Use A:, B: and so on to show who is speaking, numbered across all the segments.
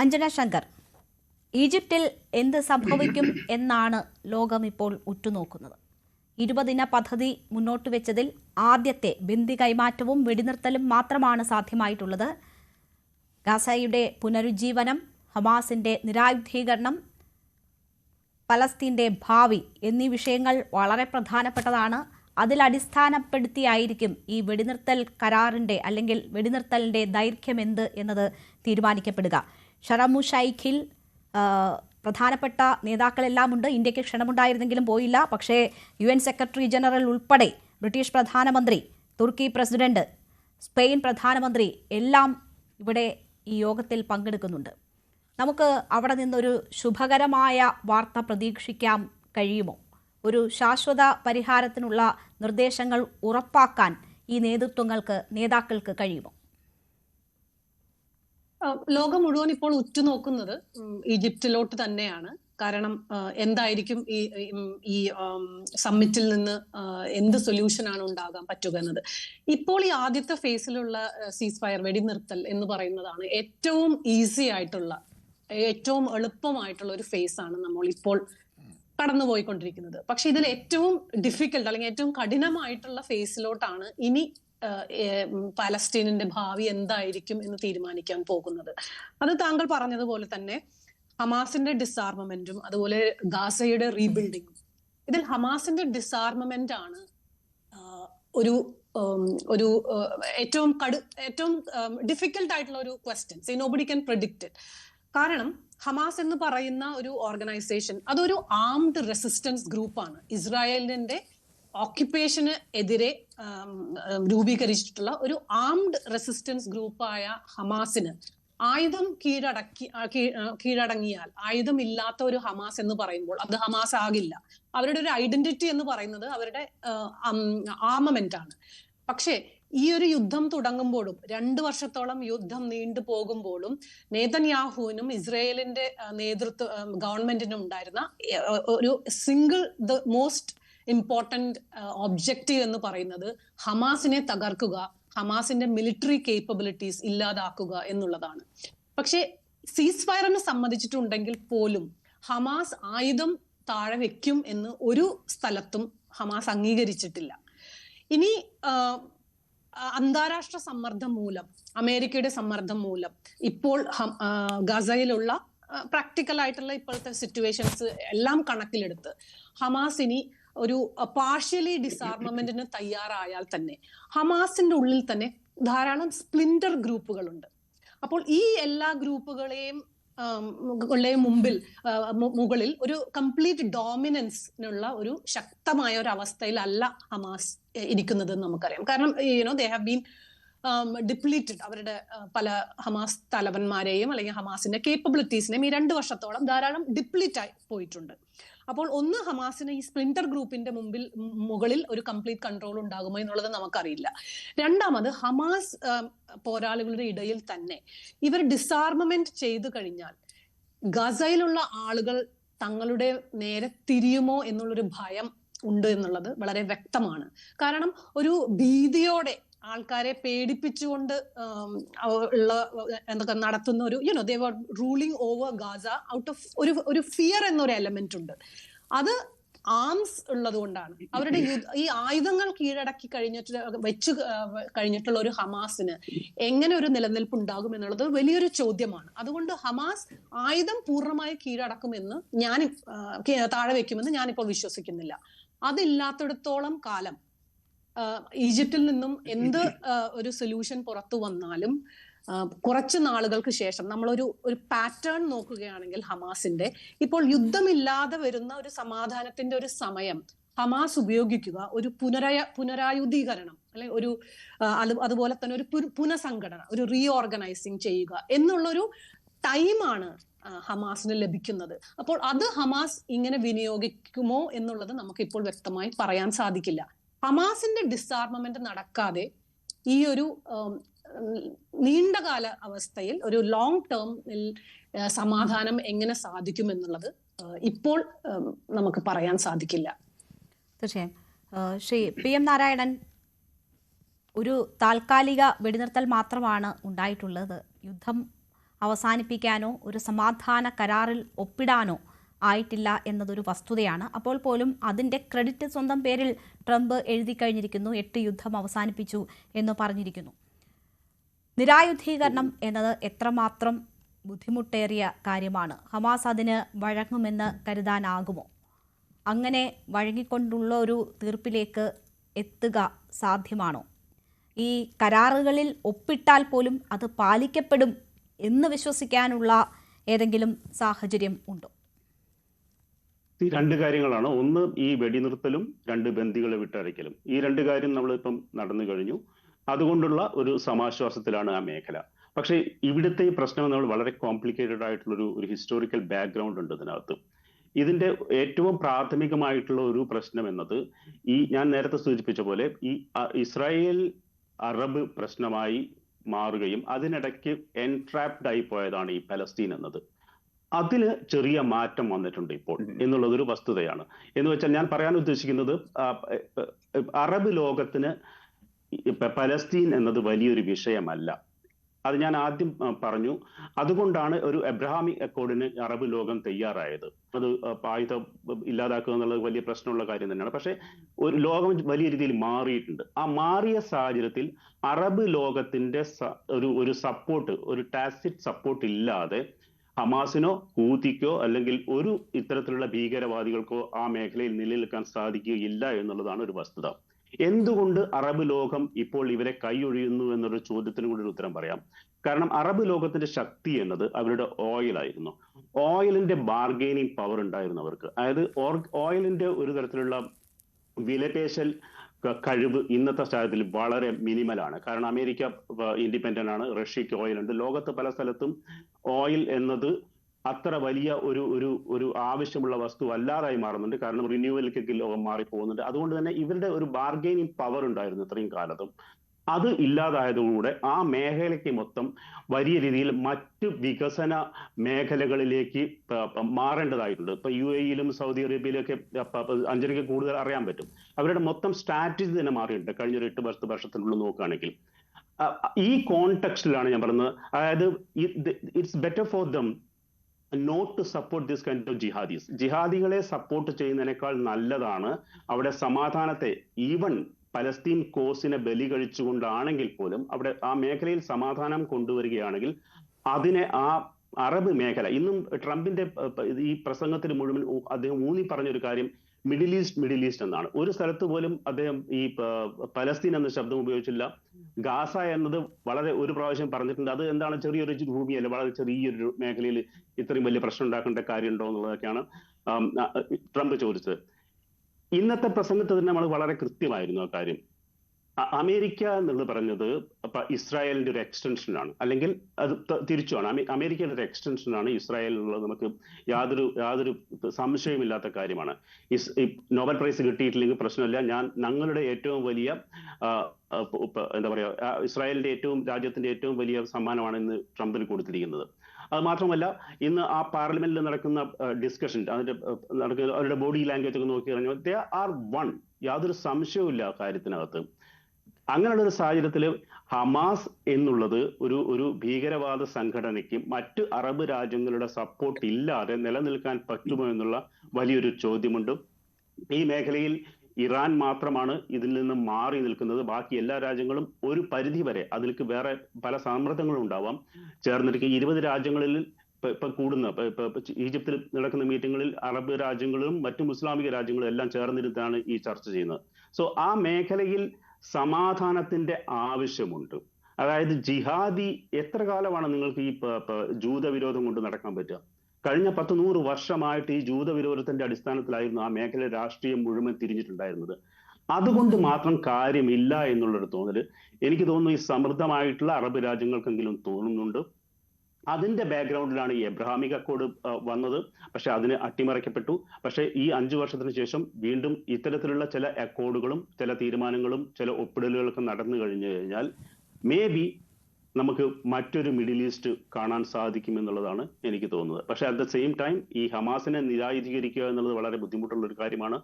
A: അഞ്ജന ശങ്കർ ഈജിപ്തിൽ എന്ത് സംഭവിക്കും എന്നാണ് ലോകം ഇപ്പോൾ ഉറ്റുനോക്കുന്നത്. ഇരുപതിന പദ്ധതി മുന്നോട്ട് വെച്ചതിൽ ആദ്യത്തെ ബന്ദി കൈമാറ്റവും വെടിനിർത്തലും മാത്രമാണ് സാധ്യമായിട്ടുള്ളത്. ഗാസയുടെ പുനരുജ്ജീവനം ഹമാസിന്റെ നിരായുധീകരണം പലസ്തീന്റെ ഭാവി എന്നീ വിഷയങ്ങൾ വളരെ പ്രധാനപ്പെട്ടതാണ്. അതിൽ അടിസ്ഥാനപ്പെടുത്തിയായിരിക്കും ഈ വെടിനിർത്തൽ കരാറിന്റെ അല്ലെങ്കിൽ വെടിനിർത്തലിന്റെ ദൈർഘ്യം എന്ത് എന്നത് തീരുമാനിക്കപ്പെടുക. ഷറമു ഷൈഖിൽ പ്രധാനപ്പെട്ട നേതാക്കളെല്ലാം ഉണ്ട് ഇന്ത്യയ്ക്ക് ക്ഷണമുണ്ടായിരുന്നെങ്കിലും പോയില്ല. പക്ഷേ യു എൻ സെക്രട്ടറി ജനറൽ ഉൾപ്പെടെ ബ്രിട്ടീഷ് പ്രധാനമന്ത്രി തുർക്കി പ്രസിഡന്റ് സ്പെയിൻ പ്രധാനമന്ത്രി എല്ലാം ഇവിടെ ഈ യോഗത്തിൽ പങ്കെടുക്കുന്നുണ്ട്. നമുക്ക് അവിടെ നിന്നൊരു ശുഭകരമായ വാർത്ത പ്രതീക്ഷിക്കാൻ കഴിയുമോ? ഒരു ശാശ്വത പരിഹാരത്തിനുള്ള നിർദ്ദേശങ്ങൾ ഉറപ്പാക്കാൻ ഈ നേതൃത്വങ്ങൾക്ക് നേതാക്കൾക്ക് കഴിയുമോ?
B: ലോകം മുഴുവൻ ഇപ്പോൾ ഉറ്റുനോക്കുന്നത് ഈജിപ്തിലോട്ട് തന്നെയാണ്. കാരണം എന്തായിരിക്കും ഈ ഈ സമ്മിറ്റിൽ നിന്ന് എന്ത് സൊല്യൂഷൻ ആണ് ഉണ്ടാകാൻ പറ്റുക എന്നത്. ഇപ്പോൾ ഈ ആദ്യത്തെ ഫേസിലുള്ള സീസ് ഫയർ വെടിനിർത്തൽ എന്ന് പറയുന്നതാണ് ഏറ്റവും ഈസി ആയിട്ടുള്ള ഏറ്റവും എളുപ്പമായിട്ടുള്ള ഒരു ഫേസ് ആണ് നമ്മൾ ഇപ്പോൾ കടന്നുപോയിക്കൊണ്ടിരിക്കുന്നത്. പക്ഷെ ഇതിൽ ഏറ്റവും ഡിഫിക്കൽട്ട് അല്ലെങ്കിൽ ഏറ്റവും കഠിനമായിട്ടുള്ള ഫേസിലോട്ടാണ് ഇനി പാലസ്തീനിന്റെ ഭാവി എന്തായിരിക്കും എന്ന് തീരുമാനിക്കാൻ പോകുന്നത്. അത് താങ്കൾ പറഞ്ഞതുപോലെ തന്നെ ഹമാസിന്റെ ഡിസാർമമെന്റും അതുപോലെ ഗാസയുടെ റീബിൽഡിങ്ങും ഇതിൽ ഹമാസിന്റെ ഡിസാർമമെന്റ് ആണ് ഒരു ഒരു ഏറ്റവും കടു ഏറ്റവും ഡിഫിക്കൽട്ട് ആയിട്ടുള്ള ഒരു question see nobody can predict കാരണം ഹമാസ് എന്ന് പറയുന്ന ഒരു ഓർഗനൈസേഷൻ അതൊരു ആംഡ് റെസിസ്റ്റൻസ് ഗ്രൂപ്പാണ് ഇസ്രായേലിന്റെ ഓക്യുപ്പേഷന് എതിരെ രൂപീകരിച്ചിട്ടുള്ള ഒരു ആംഡ് റെസിസ്റ്റൻസ് ഗ്രൂപ്പായ ഹമാസിന് ആയുധം കീഴടക്കി കീഴടങ്ങിയാൽ ആയുധം ഇല്ലാത്ത ഒരു ഹമാസ് എന്ന് പറയുമ്പോൾ അത് ഹമാസ് ആകില്ല. അവരുടെ ഒരു ഐഡന്റിറ്റി എന്ന് പറയുന്നത് അവരുടെ ആമമെന്റ് ആണ് പക്ഷേ ഈ ഒരു യുദ്ധം തുടങ്ങുമ്പോഴും രണ്ടു വർഷത്തോളം യുദ്ധം നീണ്ടു പോകുമ്പോഴും നേതന്യാഹുവിനും ഇസ്രയേലിന്റെ നേതൃത്വ ഗവൺമെന്റിനും ഉണ്ടായിരുന്ന ഒരു single the most important objective എന്ന് പറയുന്നത് ഹമാസിനെ തകർക്കുക ഹമാസിന്റെ മിലിറ്ററി കേപ്പബിലിറ്റീസ് ഇല്ലാതാക്കുക എന്നുള്ളതാണ്. പക്ഷേ സീസ് ഫയറിന് സംബന്ധിച്ചിട്ടുണ്ടെങ്കിൽ പോലും ഹമാസ് ആയുധം താഴെ വെക്കും എന്ന് ഒരു സ്ഥലത്തും ഹമാസ് അംഗീകരിച്ചിട്ടില്ല. ഇനി അന്താരാഷ്ട്ര സമ്മർദ്ദം മൂലം അമേരിക്കയുടെ സമ്മർദ്ദം മൂലം ഇപ്പോൾ ഗസയിലുള്ള പ്രാക്ടിക്കൽ ആയിട്ടുള്ള ഇപ്പോഴത്തെ സിറ്റുവേഷൻസ് എല്ലാം കണക്കിലെടുത്ത് ഹമാസ് ഇനി ഒരു പാർഷ്യലി ഡിസാർമമെന്റിന് തയ്യാറായാൽ തന്നെ ഹമാസിന്റെ ഉള്ളിൽ തന്നെ ധാരാളം സ്പ്ലിൻഡർ ഗ്രൂപ്പുകളുണ്ട്. അപ്പോൾ ഈ എല്ലാ ഗ്രൂപ്പുകളെയും മുമ്പിൽ മുകളിൽ ഒരു കംപ്ലീറ്റ് ഡോമിനൻസിനുള്ള ഒരു ശക്തമായ ഒരു അവസ്ഥയിലല്ല ഹമാസ് ഇരിക്കുന്നത് നമുക്കറിയാം. കാരണം you know they have been depleted അവരുടെ പല ഹമാസ് തലവന്മാരെയും അല്ലെങ്കിൽ ഹമാസിന്റെ കേപ്പബിലിറ്റീസിനെയും ഈ രണ്ട് വർഷത്തോളം ധാരാളം ഡിപ്ലീറ്റ് ആയി പോയിട്ടുണ്ട്. അപ്പോൾ ഒന്ന് ഹമാസിന് ഈ സ്പ്ലിന്റർ ഗ്രൂപ്പിന്റെ മുമ്പിൽ മുകളിൽ ഒരു കംപ്ലീറ്റ് കൺട്രോൾ ഉണ്ടാകുമോ എന്നുള്ളത് നമുക്കറിയില്ല. രണ്ടാമത് ഹമാസ് പോരാളികളുടെ ഇടയിൽ തന്നെ ഇവർ ഡിസാർമമെന്റ് ചെയ്തു കഴിഞ്ഞാൽ ഗസയിലുള്ള ആളുകൾ തങ്ങളുടെ നേരെ തിരിയുമോ എന്നുള്ളൊരു ഭയം ഉണ്ട് എന്നുള്ളത് വളരെ വ്യക്തമാണ്. കാരണം ഒരു ഭീതിയോടെ ആൾക്കാരെ പേടിപ്പിച്ചുകൊണ്ട് ഉള്ള എന്തൊക്കെ നടത്തുന്ന ഒരു you know they were ruling over Gaza out of ഒരു ഒരു ഫിയർ എന്നൊരു എലമെന്റ് ഉണ്ട്. അത് ആംസ് ഉള്ളത് കൊണ്ടാണ്. അവരുടെ ഈ ആയുധങ്ങൾ കീഴടക്കി കഴിഞ്ഞിട്ട് വെച്ച് കഴിഞ്ഞിട്ടുള്ള ഒരു ഹമാസിന് എങ്ങനെ ഒരു നിലനിൽപ്പ് ഉണ്ടാകും എന്നുള്ളത് വലിയൊരു ചോദ്യമാണ്. അതുകൊണ്ട് ഹമാസ് ആയുധം പൂർണമായി കീഴടക്കുമെന്ന് ഞാൻ താഴെ വെക്കുമെന്ന് ഞാനിപ്പോൾ വിശ്വസിക്കുന്നില്ല. അതില്ലാത്തിടത്തോളം കാലം ഈജിപ്തിൽ നിന്നും എന്ത് ഒരു സൊല്യൂഷൻ പുറത്തു വന്നാലും കുറച്ച് നാളുകൾക്ക് ശേഷം നമ്മളൊരു ഒരു പാറ്റേൺ നോക്കുകയാണെങ്കിൽ ഹമാസിന്റെ ഇപ്പോൾ യുദ്ധമില്ലാതെ വരുന്ന ഒരു സമാധാനത്തിന്റെ ഒരു സമയം ഹമാസ് ഉപയോഗിക്കുക ഒരു പുനരയ പുനരായുധീകരണം അല്ലെ ഒരു അത് അതുപോലെ തന്നെ ഒരു പുന- പുനഃസംഘടന ഒരു റീഓർഗനൈസിങ് ചെയ്യുക എന്നുള്ളൊരു ടൈമാണ് ഹമാസിന് ലഭിക്കുന്നത്. അപ്പോൾ അത് ഹമാസ് ഇങ്ങനെ വിനിയോഗിക്കുമോ എന്നുള്ളത് നമുക്ക് ഇപ്പോൾ വ്യക്തമായി പറയാൻ സാധിക്കില്ല. ഹമാസിന്റെ ഡിസ്ആർമമെന്റ് നടക്കാതെ ഈ ഒരു നീണ്ടകാല അവസ്ഥയിൽ ഒരു ലോങ് ടേമിൽ സമാധാനം എങ്ങനെ സാധിക്കും എന്നുള്ളത് ഇപ്പോൾ നമുക്ക് പറയാൻ സാധിക്കില്ല.
A: തീർച്ചയായും. ശ്രീ പി എം നാരായണൻ ഒരു താൽക്കാലിക വെടിനിർത്തൽ മാത്രമാണ് ഉണ്ടായിട്ടുള്ളത്. യുദ്ധം അവസാനിപ്പിക്കാനോ ഒരു സമാധാന കരാറിൽ ഒപ്പിടാനോ ആയിട്ടില്ല എന്നതൊരു വസ്തുതയാണ്. അപ്പോൾ പോലും അതിന്റെ ക്രെഡിറ്റ് സ്വന്തം പേരിൽ ട്രംപ് എഴുതി കഴിഞ്ഞിരിക്കുന്നു എട്ട് യുദ്ധം അവസാനിപ്പിച്ചു എന്ന് പറഞ്ഞിരിക്കുന്നു. നിരായുധീകരണം എന്നത് എത്രമാത്രം ബുദ്ധിമുട്ടേറിയ കാര്യമാണ്. ഹമാസ് അതിന് വഴങ്ങുമെന്ന് കരുതാനാകുമോ? അങ്ങനെ വഴങ്ങിക്കൊണ്ടുള്ള ഒരു തീർപ്പിലേക്ക് എത്തുക സാധ്യമാണോ? ഈ കരാറുകളിൽ ഒപ്പിട്ടാൽ പോലും അത് പാലിക്കപ്പെടും എന്ന് വിശ്വസിക്കാനുള്ള ഏതെങ്കിലും സാഹചര്യം ഉണ്ടോ?
C: ഈ രണ്ട് കാര്യങ്ങളാണ്. ഒന്ന് ഈ വെടിനിർത്തലും രണ്ട് ബന്ദികളെ വിട്ടയക്കലും ഈ രണ്ട് കാര്യം നമ്മളിപ്പം നടന്നു കഴിഞ്ഞു. അതുകൊണ്ടുള്ള ഒരു സമാശ്വാസത്തിലാണ് ആ മേഖല. പക്ഷേ ഇവിടുത്തെ ഈ പ്രശ്നം നമ്മൾ വളരെ കോംപ്ലിക്കേറ്റഡ് ആയിട്ടുള്ളൊരു ഒരു ഹിസ്റ്റോറിക്കൽ ബാക്ക്ഗ്രൗണ്ട് ഉണ്ട് ഇതിനകത്ത്. ഇതിന്റെ ഏറ്റവും പ്രാഥമികമായിട്ടുള്ള ഒരു പ്രശ്നം എന്നത് ഈ ഞാൻ നേരത്തെ സൂചിപ്പിച്ച പോലെ ഈ ഇസ്രായേൽ അറബ് പ്രശ്നമായി മാറുകയും അതിനിടയ്ക്ക് എൻട്രാപ്ഡ് ആയി പോയതാണ് ഈ പലസ്തീൻ എന്നത്. അതിന് ചെറിയ മാറ്റം വന്നിട്ടുണ്ട് ഇപ്പോൾ എന്നുള്ളത് ഒരു വസ്തുതയാണ്. എന്ന് വെച്ചാൽ ഞാൻ പറയാൻ ഉദ്ദേശിക്കുന്നത് അറബ് ലോകത്തിന് ഇപ്പ പലസ്തീൻ എന്നത് വലിയൊരു വിഷയമല്ല. അത് ഞാൻ ആദ്യം പറഞ്ഞു. അതുകൊണ്ടാണ് ഒരു എബ്രഹാമിക് അക്കോർഡിന് അറബ് ലോകം തയ്യാറായത്. അത് ആയുധം ഇല്ലാതാക്കുക എന്നുള്ളത് വലിയ പ്രശ്നമുള്ള കാര്യം തന്നെയാണ്. പക്ഷേ ഒരു ലോകം വലിയ രീതിയിൽ മാറിയിട്ടുണ്ട്. ആ മാറിയ സാഹചര്യത്തിൽ അറബ് ലോകത്തിന്റെ ഒരു ഒരു സപ്പോർട്ട് ഒരു ടാസിറ്റ് സപ്പോർട്ട് ഇല്ലാതെ ഹമാസിനോ ഹൂതിക്കോ അല്ലെങ്കിൽ ഒരു ഇത്തരത്തിലുള്ള ഭീകരവാദികൾക്കോ ആ മേഖലയിൽ നിലനിൽക്കാൻ സാധിക്കുകയില്ല എന്നുള്ളതാണ് ഒരു വസ്തുത. എന്തുകൊണ്ട് അറബ് ലോകം ഇപ്പോൾ ഇവരെ കൈയൊഴിയുന്നു എന്നൊരു ചോദ്യത്തിന് കൂടി ഒരു ഉത്തരം പറയാം. കാരണം അറബ് ലോകത്തിന്റെ ശക്തി എന്നത് അവരുടെ ഓയിൽ ആയിരുന്നു. ഓയിലിന്റെ ബാർഗെയിനിങ് പവർ ഉണ്ടായിരുന്നു അവർക്ക്. അതായത് ഓയിലിന്റെ ഒരു തരത്തിലുള്ള വിലപേശൽ കഴിവ് ഇന്നത്തെ സാഹചര്യത്തിൽ വളരെ മിനിമലാണ്. കാരണം അമേരിക്ക ഇൻഡിപെൻഡന്റ് ആണ് റഷ്യക്ക് ഓയിൽ ഉണ്ട് ലോകത്ത് പല സ്ഥലത്തും ഓയിൽ എന്നത് അത്ര വലിയ ഒരു ഒരു ഒരു ആവശ്യമുള്ള വസ്തു അല്ലാതായി മാറുന്നുണ്ട്. കാരണം റിന്യൂവലിലേക്ക് ലോകം മാറിപ്പോകുന്നുണ്ട്. അതുകൊണ്ട് തന്നെ ഇവരുടെ ഒരു ബാർഗെയിനിങ് പവർ ഉണ്ടായിരുന്നു ഇത്രയും കാലത്തും. അത് ഇല്ലാതായതോടുകൂടെ ആ മേഖലയ്ക്ക് മൊത്തം വലിയ രീതിയിൽ മറ്റ് വികസന മേഖലകളിലേക്ക് മാറേണ്ടതായിട്ടുണ്ട്. ഇപ്പൊ യു എയിലും സൗദി അറേബ്യയിലും ഒക്കെ പ- പ- കൂടുതൽ അറിയാൻ പറ്റും. അവരുടെ മൊത്തം സ്ട്രാറ്റജി തന്നെ മാറിയിട്ടുണ്ട്. കഴിഞ്ഞ ഒരു എട്ട് വർഷത്തെ വർഷത്തിനുള്ളിൽ നോക്കുകയാണെങ്കിൽ. ഈ കോണ്ടെക്സ്റ്റിലാണ് ഞാൻ പറയുന്നത്. അതായത് it's better for them not to support this kind of jihadis. ജിഹാദികളെ support ചെയ്യുന്നതിനേക്കാൾ നല്ലതാണ് അവിടെ സമാധാനത്തെ ഈവൻ പലസ്തീൻ കോസിനെ ബലി കഴിച്ചുകൊണ്ടാണെങ്കിൽ പോലും അവിടെ ആ മേഖലയിൽ സമാധാനം കൊണ്ടുവരികയാണെങ്കിൽ അതിനെ ആ അറബ് മേഖല ഇന്നും ട്രംപിന്റെ ഈ പ്രസംഗത്തിൽ മുഴുവൻ അദ്ദേഹം ഊന്നി പറഞ്ഞൊരു കാര്യം മിഡിൽ ഈസ്റ്റ് മിഡിൽ ഈസ്റ്റ് എന്നാണ്. ഒരു സ്ഥലത്ത് പോലും അദ്ദേഹം ഈ പലസ്തീൻ എന്ന ശബ്ദം ഉപയോഗിച്ചില്ല. ഗാസ എന്നത് വളരെ ഒരു പ്രാവശ്യം പറഞ്ഞിട്ടുണ്ട്. അത് എന്താണ് ചെറിയൊരു ഭൂമിയല്ല വളരെ ചെറിയൊരു മേഖലയിൽ ഇത്രയും വലിയ പ്രശ്നം ഉണ്ടാക്കേണ്ട കാര്യമുണ്ടോ എന്നുള്ളതൊക്കെയാണ് ട്രംപ് ചോദിച്ചത്. ഇന്നത്തെ പ്രസംഗത്തിൽ തന്നെ നമ്മൾ വളരെ കൃത്യമായിരുന്നു ആ കാര്യം. അമേരിക്ക എന്നുള്ളത് പറഞ്ഞത് ഇസ്രായേലിന്റെ ഒരു എക്സ്റ്റൻഷൻ ആണ്. അല്ലെങ്കിൽ അത് തിരിച്ചുമാണ് അമേ- അമേരിക്കയുടെ ഒരു എക്സ്റ്റൻഷൻ ആണ് ഇസ്രായേൽ എന്നുള്ളത് നമുക്ക് യാതൊരു യാതൊരു സംശയമില്ലാത്ത കാര്യമാണ്. നോബൽ പ്രൈസ് കിട്ടിയിട്ടില്ലെങ്കിൽ പ്രശ്നമില്ല. ഞാൻ ഞങ്ങളുടെ ഏറ്റവും വലിയ എന്താ പറയുക ഇസ്രായേലിന്റെ ഏറ്റവും രാജ്യത്തിന്റെ ഏറ്റവും വലിയ സമ്മാനമാണ് ഇന്ന് ട്രംപിന് കൊടുത്തിരിക്കുന്നത്. അത് മാത്രമല്ല ഇന്ന് ആ പാർലമെന്റിൽ നടക്കുന്ന ഡിസ്കഷൻ അതിന്റെ നടക്കുന്ന അവരുടെ ബോഡി ലാംഗ്വേജ് ഒക്കെ നോക്കി കഴിഞ്ഞാൽ ദേ ആർ വൺ യാതൊരു സംശയവുമില്ല ആ കാര്യത്തിനകത്ത്. അങ്ങനെയുള്ള ഒരു സാഹചര്യത്തിൽ ഹമാസ് എന്നുള്ളത് ഒരു ഒരു ഭീകരവാദ സംഘടനയ്ക്ക് മറ്റ് അറബ് രാജ്യങ്ങളുടെ സപ്പോർട്ട് ഇല്ലാതെ നിലനിൽക്കാൻ പറ്റുമോ എന്നുള്ള വലിയൊരു ചോദ്യമുണ്ട്. ഈ മേഖലയിൽ ഇറാൻ മാത്രമാണ് ഇതിൽ നിന്ന് മാറി നിൽക്കുന്നത്. ബാക്കി എല്ലാ രാജ്യങ്ങളും ഒരു പരിധി വരെ അതിലേക്ക് വേറെ പല സമ്മർദ്ദങ്ങളും ഉണ്ടാവാം. ചേർന്നിരിക്കുക ഇരുപത് രാജ്യങ്ങളിൽ ഇപ്പൊ കൂടുന്ന ഈജിപ്തിൽ നടക്കുന്ന മീറ്റിങ്ങുകളിൽ അറബ് രാജ്യങ്ങളും മറ്റു മുസ്ലാമിക രാജ്യങ്ങളും എല്ലാം ചേർന്നിരുന്നാണ് ഈ ചർച്ച ചെയ്യുന്നത്. സോ ആ മേഖലയിൽ സമാധാനത്തിന്റെ ആവശ്യമുണ്ട്. അതായത് ജിഹാദി എത്ര കാലമാണ് നിങ്ങൾക്ക് ഈ ജൂതവിരോധം കൊണ്ട് നടക്കാൻ പറ്റുക? കഴിഞ്ഞ പത്ത് നൂറ് വർഷമായിട്ട് ഈ ജൂതവിരോധത്തിന്റെ അടിസ്ഥാനത്തിലായിരുന്നു ആ മേഖല രാഷ്ട്രീയം മുഴുവൻ തിരിഞ്ഞിട്ടുണ്ടായിരുന്നത്. അതുകൊണ്ട് മാത്രം കാര്യമില്ല എന്നുള്ളൊരു തോന്നൽ എനിക്ക് തോന്നുന്നു ഈ സമൃദ്ധമായിട്ടുള്ള അറബ് രാജ്യങ്ങൾക്കെങ്കിലും തോന്നുന്നുണ്ട്. അതിന്റെ ബാക്ക്ഗ്രൗണ്ടിലാണ് ഈ എബ്രഹാമിക് അക്കോഡ് വന്നത്. പക്ഷെ അതിന് അട്ടിമറിക്കപ്പെട്ടു. പക്ഷെ ഈ അഞ്ചു വർഷത്തിന് ശേഷം വീണ്ടും ഇത്തരത്തിലുള്ള ചില അക്കോഡുകളും ചില തീരുമാനങ്ങളും ചില ഒപ്പിടലുകളൊക്കെ നടന്നു കഴിഞ്ഞു കഴിഞ്ഞാൽ മേ ബി നമുക്ക് മറ്റൊരു മിഡിൽ ഈസ്റ്റ് കാണാൻ സാധിക്കും എന്നുള്ളതാണ് എനിക്ക് തോന്നുന്നത്. പക്ഷെ അറ്റ് ദ സെയിം ടൈം ഈ ഹമാസിനെ നിരായുധീകരിക്കുക എന്നുള്ളത് വളരെ ബുദ്ധിമുട്ടുള്ള ഒരു കാര്യമാണ്.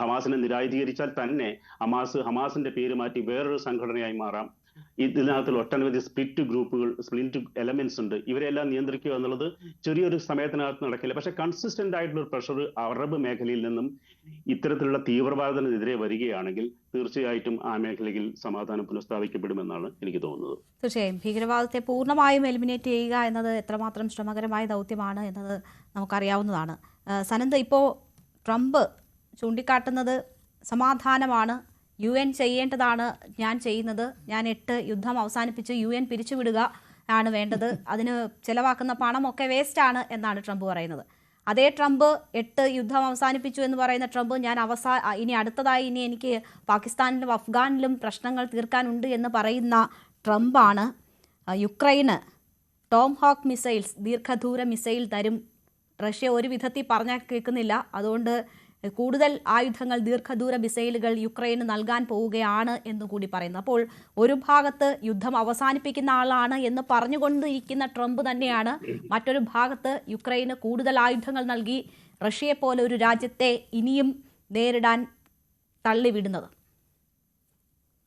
C: ഹമാസിനെ നിരായുധീകരിച്ചാൽ തന്നെ ഹമാസ് ഹമാസിന്റെ പേര് മാറ്റി വേറൊരു സംഘടനയായി മാറാം. ഇതിനകത്തിൽ ഒട്ടനവധി സ്പ്ലിറ്റ് ഗ്രൂപ്പുകൾ സ്പ്ലിറ്റ് എലമെന്റ്സ് ഉണ്ട്. ഇവരെല്ലാം നിയന്ത്രിക്കുക എന്നുള്ളത് ചെറിയൊരു സമയത്തിനകത്ത് നടക്കില്ല. പക്ഷെ കൺസിസ്റ്റന്റ് ആയിട്ടുള്ള ഒരു പ്രഷർ അറബ് മേഖലയിൽ നിന്നും ഇത്തരത്തിലുള്ള തീവ്രവാദത്തിനെതിരെ വരികയാണെങ്കിൽ തീർച്ചയായിട്ടും ആ മേഖലയിൽ സമാധാനം പുനഃസ്ഥാപിക്കപ്പെടുമെന്നാണ് എനിക്ക് തോന്നുന്നത്.
A: തീർച്ചയായും. ഭീകരവാദത്തെ പൂർണമായും എലിമിനേറ്റ് ചെയ്യുക എന്നത് എത്രമാത്രം ശ്രമകരമായ ദൗത്യമാണ് എന്നത് നമുക്കറിയാവുന്നതാണ്. സനന്ദ ഇപ്പോ ട്രംപ് ചൂണ്ടിക്കാട്ടുന്നത് സമാധാനമാണ് യു എൻ ചെയ്യേണ്ടതാണ് ഞാൻ ചെയ്യുന്നത്. ഞാൻ എട്ട് യുദ്ധം അവസാനിപ്പിച്ച് യു എൻ പിരിച്ചുവിടുക ആണ് വേണ്ടത്. അതിന് ചിലവാക്കുന്ന പണമൊക്കെ വേസ്റ്റാണ് എന്നാണ് ട്രംപ് പറയുന്നത്. അതേ ട്രംപ് എട്ട് യുദ്ധം അവസാനിപ്പിച്ചു എന്ന് പറയുന്ന ട്രംപ് ഞാൻ അവസാ ഇനി അടുത്തതായി ഇനി എനിക്ക് പാകിസ്ഥാനിലും അഫ്ഗാനിലും പ്രശ്നങ്ങൾ തീർക്കാനുണ്ട് എന്ന് പറയുന്ന ട്രംപാണ് യുക്രൈന്. ടോം ഹോക്ക് മിസൈൽസ് ദീർഘദൂര മിസൈൽ തരും. റഷ്യ ഒരു വിധത്തിൽ പറഞ്ഞാൽ കേൾക്കുന്നില്ല. അതുകൊണ്ട് കൂടുതൽ ആയുധങ്ങൾ ദീർഘദൂര മിസൈലുകൾ യുക്രൈന് നൽകാൻ പോവുകയാണ് എന്ന് കൂടി പറയുന്നു. അപ്പോൾ ഒരു ഭാഗത്ത് യുദ്ധം അവസാനിപ്പിക്കുന്ന ആളാണ് എന്ന് പറഞ്ഞുകൊണ്ടിരിക്കുന്ന ട്രംപ് തന്നെയാണ് മറ്റൊരു ഭാഗത്ത് യുക്രൈന് കൂടുതൽ ആയുധങ്ങൾ നൽകി റഷ്യയെപ്പോലെ ഒരു രാജ്യത്തെ ഇനിയും നേരിടാൻ തള്ളിവിടുന്നത്.